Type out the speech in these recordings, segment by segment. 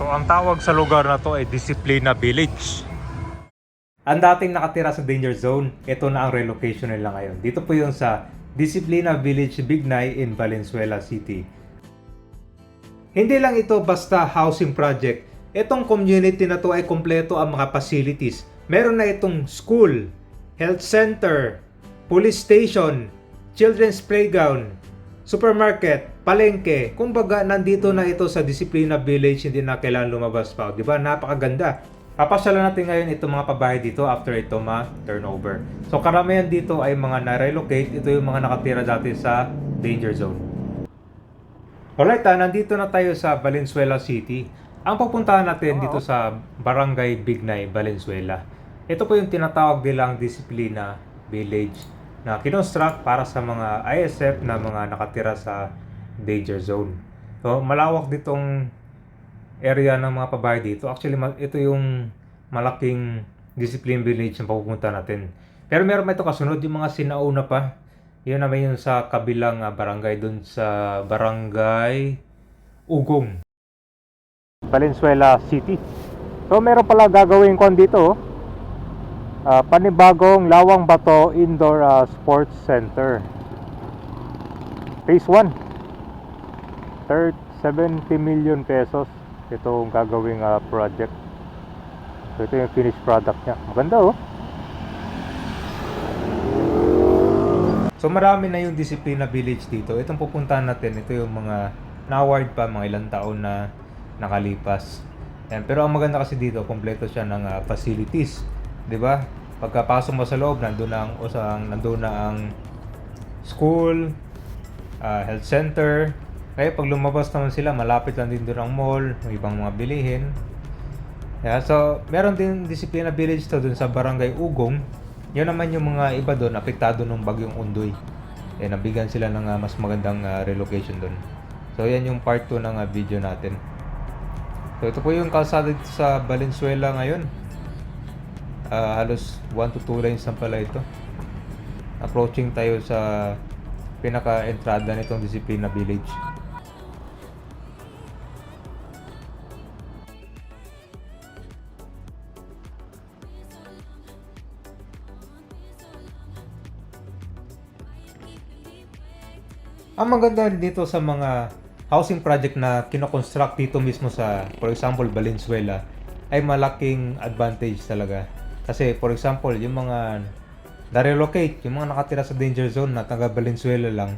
So ang tawag sa lugar na to ay Disciplina Village. Ang dating nakatira sa danger zone, ito na ang relocation nila ngayon. Dito po yung sa Disciplina Village Bignay in Valenzuela City. Hindi lang ito basta housing project. Itong community na to ay kompleto ang mga facilities. Meron na itong school, health center, police station, children's playground, supermarket, palengke. Kumbaga, nandito na ito sa Disciplina Village, hindi na kailangan lumabas pa. Di ba? Napakaganda. Papasyalan natin ngayon itong mga pabahay dito after ito ma-turnover. So, karamihan dito ay mga na-relocate. Ito yung mga nakatira dati sa danger zone. Alright, ah, nandito na tayo sa Valenzuela City. Ang pupuntahan natin dito sa Barangay Bignay, Valenzuela. Ito po yung tinatawag nilang Disciplina Village na kinonstruct para sa mga ISF na mga nakatira sa danger zone. So, malawak ditong area ng mga pabahay dito. Actually, ito yung malaking discipline village na pupunta natin. Pero meron pa ito kasunod, yung mga sinauna pa. Yun naman yung sa kabilang ah, barangay, dun sa barangay Ugong. Valenzuela City. So meron pala gagawin kon dito. oh. Ah, panibagong Lawang Bato Indoor ah, Sports Center. Phase 1. Third 70 million pesos itong gagawing ah, project. So ito yung finished product niya. Maganda oh. So marami na yung Disciplina Village dito. Itong pupuntahan natin, ito yung mga na-award pa mga ilang taon na nakalipas. Yan. Pero ang maganda kasi dito, kompleto siya ng ah, facilities. 'Di ba? Pagkapasok mo sa loob, nandoon na ang, sa, nandoon na ang school, ah, health center. Kaya pag lumabas naman sila, malapit lang din doon ang mall, may ibang mga bilihin. Yeah, so meron din Disciplina Village to dun sa Barangay Ugong. Yun naman yung mga iba doon, apektado ng bagyong Undoy. Eh, nabigyan sila ng ah, mas magandang ah, relocation doon. So, yan yung part 2 ng ah, video natin. So, ito po yung kalsada dito sa Valenzuela ngayon. Ah, halos 1 to 2 lines lang pala ito. Approaching tayo sa pinaka-entrada nitong Disciplina Village. Ang maganda dito sa mga housing project na kinoconstruct dito mismo sa, for example, Valenzuela, ay malaking advantage talaga. Kasi, for example, yung mga na-relocate, yung mga nakatira sa danger zone na taga Valenzuela lang,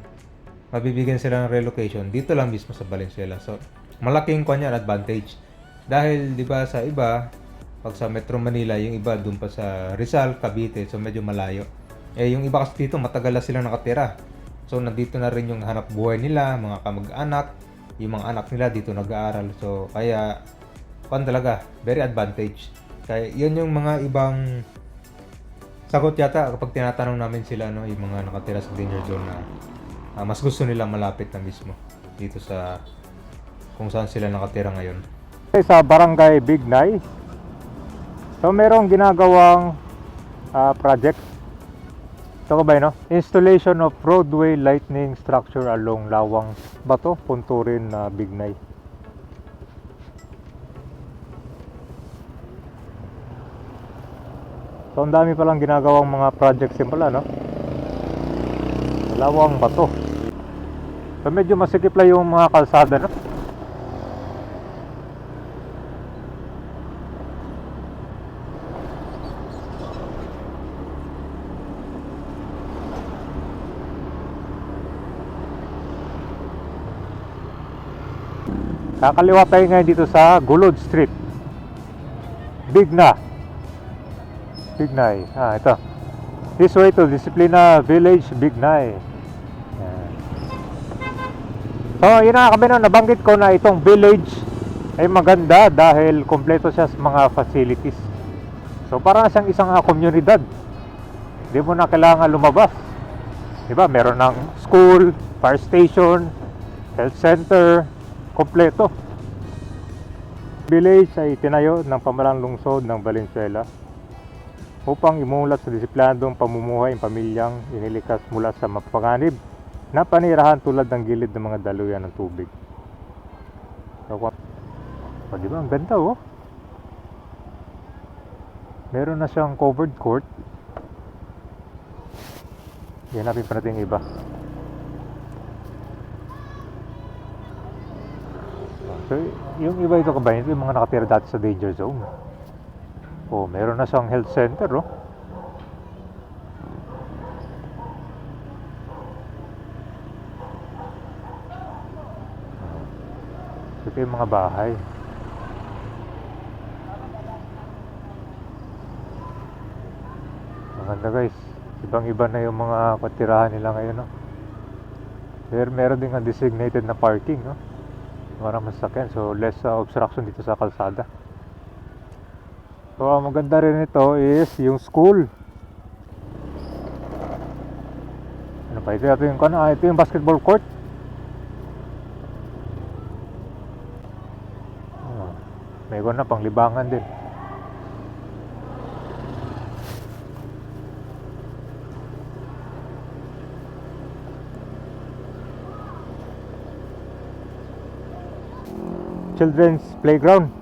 mabibigyan sila ng relocation dito lang mismo sa Valenzuela. So, malaking kanya advantage. Dahil, di ba, sa iba, pag sa Metro Manila, yung iba doon pa sa Rizal, Cavite, so medyo malayo. Eh, yung iba kasi dito, matagal na sila nakatira. So, nandito na rin yung hanap buhay nila, mga kamag-anak, yung mga anak nila dito nag-aaral. So, kaya, pan talaga, very advantage. Kaya, yun yung mga ibang sagot yata kapag tinatanong namin sila, no, yung mga nakatira sa danger zone na ah, mas gusto nila malapit na mismo dito sa kung saan sila nakatira ngayon. Sa barangay Bignay, so merong ginagawang ah, project ito ba yun, no? Installation of roadway lightning structure along Lawang Bato, Punturin, na Bignay. So, ang dami palang ginagawang mga projects yun pala, no? Lawang Bato. So, medyo masikip lang yung mga kalsada, no? Kakaliwa tayo ngayon dito sa Gulod Street. Bigna. Bignay. Ah, ito. This way to Disciplina Village, Bignay. Yan. So, yun na kami no, nabanggit ko na itong village ay maganda dahil kompleto siya sa mga facilities. So, parang siyang isang ah, komunidad. Hindi mo na kailangan lumabas. Di ba? Meron ng school, fire station, health center, kompleto. Village ay tinayo ng pamalang lungsod ng Valenzuela upang imulat sa disiplinadong pamumuhay ang pamilyang inilikas mula sa mapanganib na panirahan tulad ng gilid ng mga daluyan ng tubig. So, kung- O, di ba? Ang ganda, oh. Meron na siyang covered court. Hanapin pa natin iba. So, yung iba ito kabayan, ito yung mga nakatira dati sa danger zone. Oh, meron na siyang health center, oh. Ito yung mga bahay. Maganda guys. Ibang iba na yung mga patirahan nila ngayon. No? Mer meron din ang designated na parking. No? Maraming sasakyan. So less uh, obstruction dito sa kalsada. So ang maganda rin ito is yung school. Ano pa ito? Ito yung, ah, ito yung basketball court. Ah, may iba na pang libangan din. Children's playground.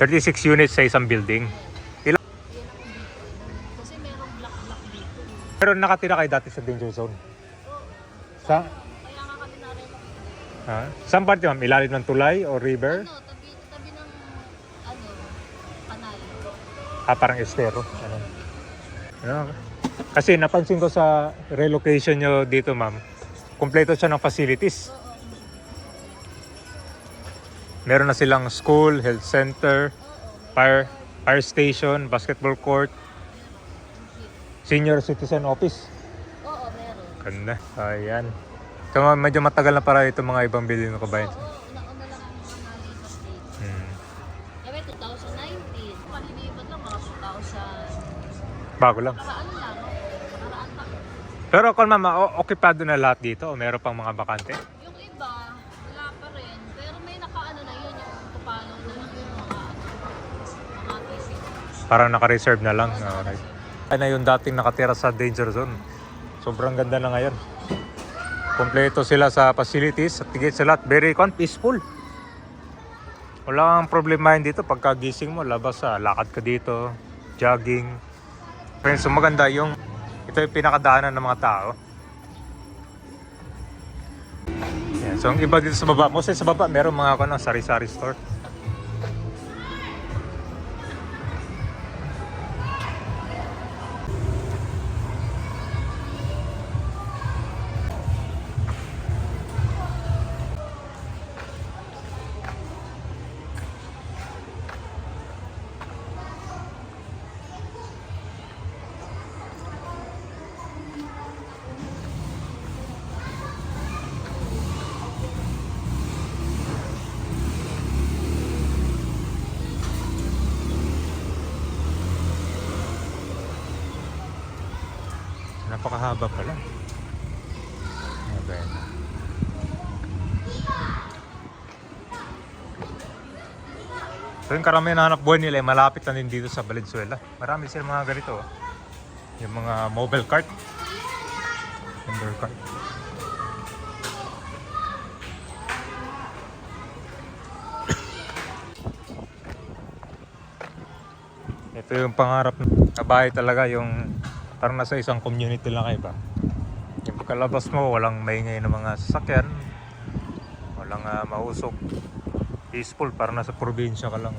Thirty-six units sa isang building. Kasi merong block-block dito. Pero nakatira kayo dati sa danger zone. Sa Kaya nga kami na-renovate. ha? Saan parte ma'am? Ilalim ng tulay o river? Ano, tabi, tabi ng, ano, kanal. Ah, parang estero. Ano? Ano? Kasi napansin ko sa relocation nyo dito, ma'am. Kompleto siya ng facilities. Oo. Meron na silang school, health center, Oo. fire, fire station, basketball court, senior citizen office. Oo, meron. Ganda. Ayan. So, medyo matagal na para itong mga ibang building ng kabayan. Oo, una-una lang ang mga nalipas date. Hmm. Kami 2019. Kalilipat lang mga 2000. Bago lang. Nakaraan lang. Nakaraan. Pero kung ma'am, o- okupado na lahat dito o meron pang mga bakante? Parang naka-reserve na lang. Alright. Ay na yung dating nakatira sa danger zone. Sobrang ganda na ngayon. Kompleto sila sa facilities at tigit sa lahat. Very con peaceful. Wala kang problemahin dito pagka gising mo, labas sa lakad ka dito, jogging. Friends, so maganda yung ito yung pinakadaanan ng mga tao. Yan. So, ang iba dito sa baba, mostly sa baba, meron mga ano, sari-sari store. Napakahaba pala. Okay. So yung karamihan na hanap buhay nila ay malapit na din dito sa Valenzuela. Marami silang mga ganito. oh. Yung mga mobile cart. Vendor cart. Ito yung pangarap na bahay talaga yung parang nasa isang community lang kayo ba? Yung pagkalabas mo, walang maingay ng mga sasakyan, walang uh, mausok, peaceful, parang nasa probinsya ka lang.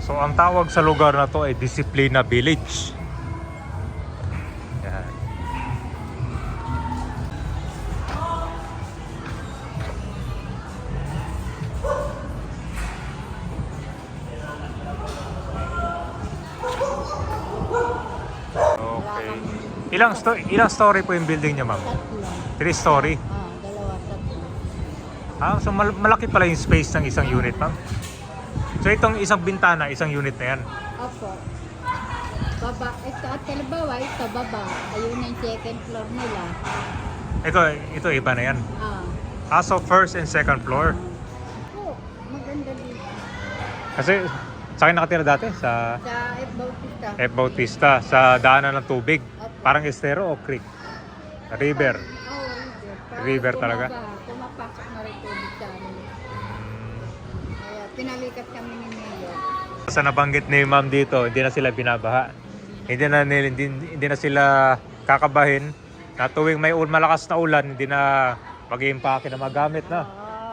So ang tawag sa lugar na to ay Disciplina Village. Ilang sto ilang story po yung building niya, ma'am? Tatlo. Three story. Ah, dalawa, tatlo. Ah, so mal- malaki pala yung space ng isang unit, ma'am. So itong isang bintana, isang unit na yan. Opo. Baba, ito at kalabawa, ito baba. Ayun yung second floor nila. Ito, ito iba na yan. Ah. Ah, so first and second floor. Oh, maganda dito. Kasi sa akin nakatira dati sa Sa F. Bautista. F. Bautista, sa daanan ng tubig. Opo. Parang estero o creek? River. Oh, river. Parang River talaga? bumaba, Pumapasok na rin tubig sa amin. Kaya pinalikat kami ni Mayor. Sa nabanggit ni ma'am dito, hindi na sila binabaha. Hindi na, hindi, hindi na sila kakabahin na tuwing may malakas na ulan, hindi na mag-iimpake na magamit na.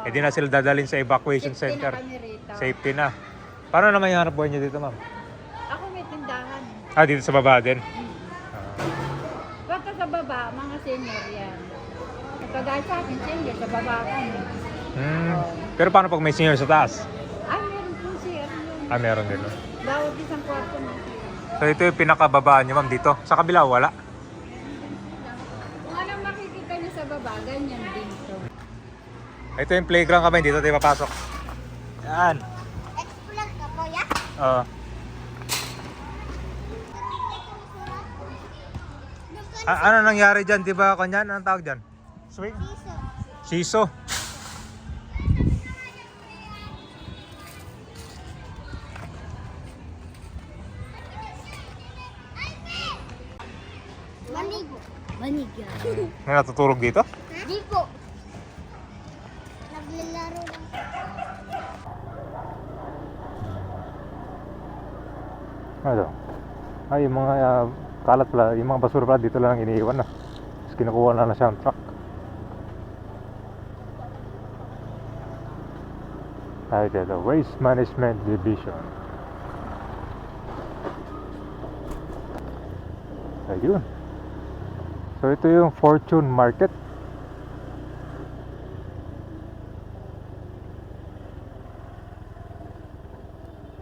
Hindi na sila dadalhin sa evacuation Safety center. na kami rito. Safety na. Paano naman yung hanap buhay niyo dito, ma'am? Ako may tindahan. Ah, dito sa baba din. Baba, mga senior yan. Kapag sa akin, senior, sa baba kami. Hmm. Pero paano pag may senior sa taas? Ay, meron po siya. Yun. Ah, meron din. no? Bawat isang kwarto mo. So ito yung pinakababaan niyo, ma'am, dito. Sa kabila, wala. Kung anong makikita niyo sa baba, ganyan din to. Ito yung playground kami, dito tayo papasok. Yan. Explore ka po, ya? Oo. A- ano nangyari dyan, di ba, kanyan? Anong tawag dyan? Swing? Siso. Manig. Manig. May natutulog dito? Di po. Naglalaro lang. Ano? Ay, yung mga ah, kalat pala, yung mga basura pala dito lang iniiwan na. Tapos kinukuha na na siya ang truck. Ay, the Waste Management Division. Ayun. So, ito yung Fortune Market.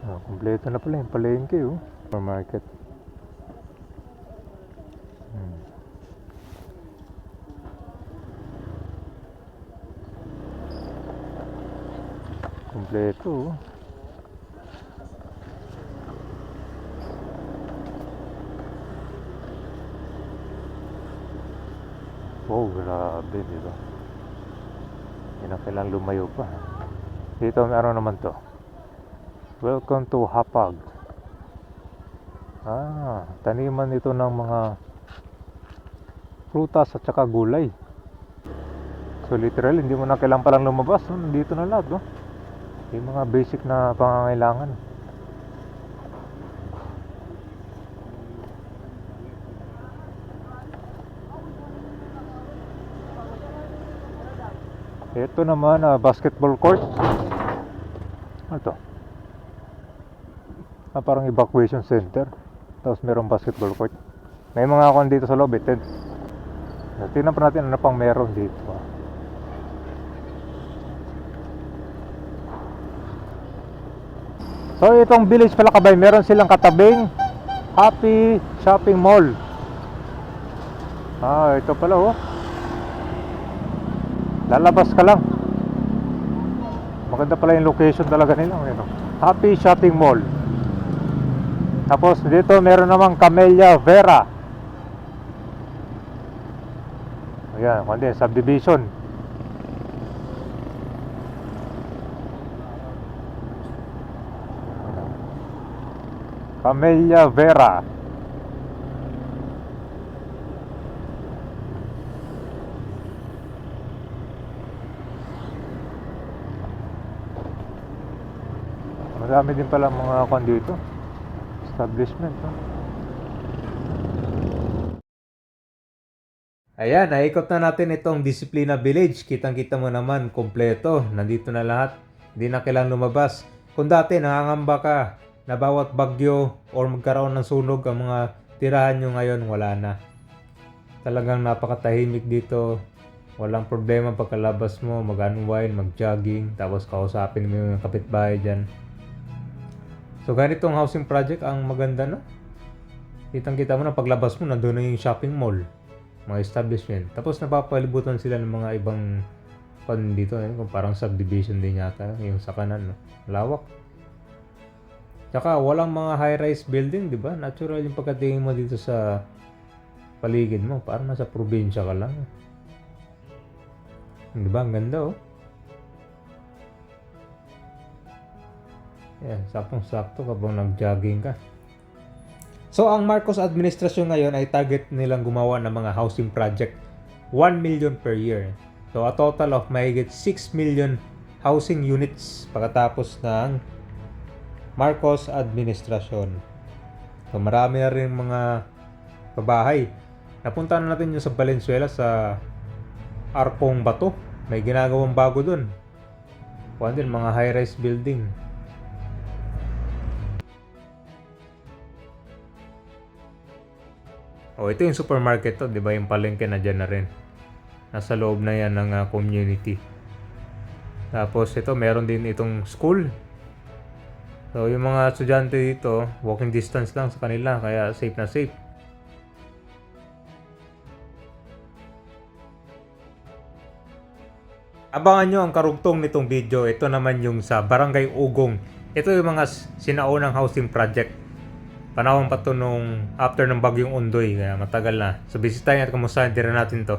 Ah, kompleto na pala yung palengke, oh. Supermarket. Kompleto, oh. Grabe, di ba? Hindi na kailangan lumayo pa. Dito, meron naman to. Welcome to Hapag. Ah, taniman ito ng mga prutas at saka gulay. So literal, hindi mo na kailangan palang lumabas. Nandito na lahat, no? Yung mga basic na pangangailangan. Ito naman, ah, basketball court. Ano to? Ah, parang evacuation center. Tapos merong basketball court. May mga akon dito sa loob, eh, tent. Pa natin ano pang meron dito. ah. So itong village pala kabay, meron silang katabing Happy Shopping Mall. Ah, ito pala oh. Lalabas ka lang. Maganda pala yung location talaga nila. Ano? Happy Shopping Mall. Tapos dito meron namang Camellia Vera. Ayan, kung din, subdivision. Camellia Vera. Marami din pala mga kwan dito. Establishment. No? Ayan, naikot na natin itong Disciplina Village. Kitang-kita mo naman, kompleto. Nandito na lahat. Hindi na kailangan lumabas. Kung dati nangangamba ka na bawat bagyo or magkaroon ng sunog ang mga tirahan nyo ngayon, wala na. Talagang napakatahimik dito. Walang problema pagkalabas mo, mag-unwind, mag-jogging, tapos kausapin mo yung kapitbahay dyan. So ganitong housing project ang maganda no? Kitang kita mo na paglabas mo, nandun na yung shopping mall, mga establishment. Tapos napapalibutan sila ng mga ibang pan dito, eh, kung parang subdivision din yata yung sa kanan, no? Lawak. Tsaka walang mga high-rise building, di ba? Natural yung pagkatingin mo dito sa paligid mo. Parang nasa probinsya ka lang. Di ba? Ang ganda, oh. Yan, saktong-sakto kapag nag-jogging ka. So, ang Marcos administrasyon ngayon ay target nilang gumawa ng mga housing project 1 million per year. So, a total of mahigit 6 million housing units pagkatapos ng Marcos administrasyon. So, marami na rin mga pabahay. Napunta na natin yung sa Valenzuela sa Arkong Bato. May ginagawang bago dun. Kuhan din, mga high-rise building. Oh, ito yung supermarket to, 'di ba? Yung palengke na diyan na rin. Nasa loob na 'yan ng ah, community. Tapos ito, meron din itong school. So, yung mga estudyante dito, walking distance lang sa kanila, kaya safe na safe. Abangan nyo ang karugtong nitong video. Ito naman yung sa Barangay Ugong. Ito yung mga sinaunang housing project. Panahon pa to nung after ng bagyong Undoy. Kaya matagal na. So bisitahin at kamustahin din natin to.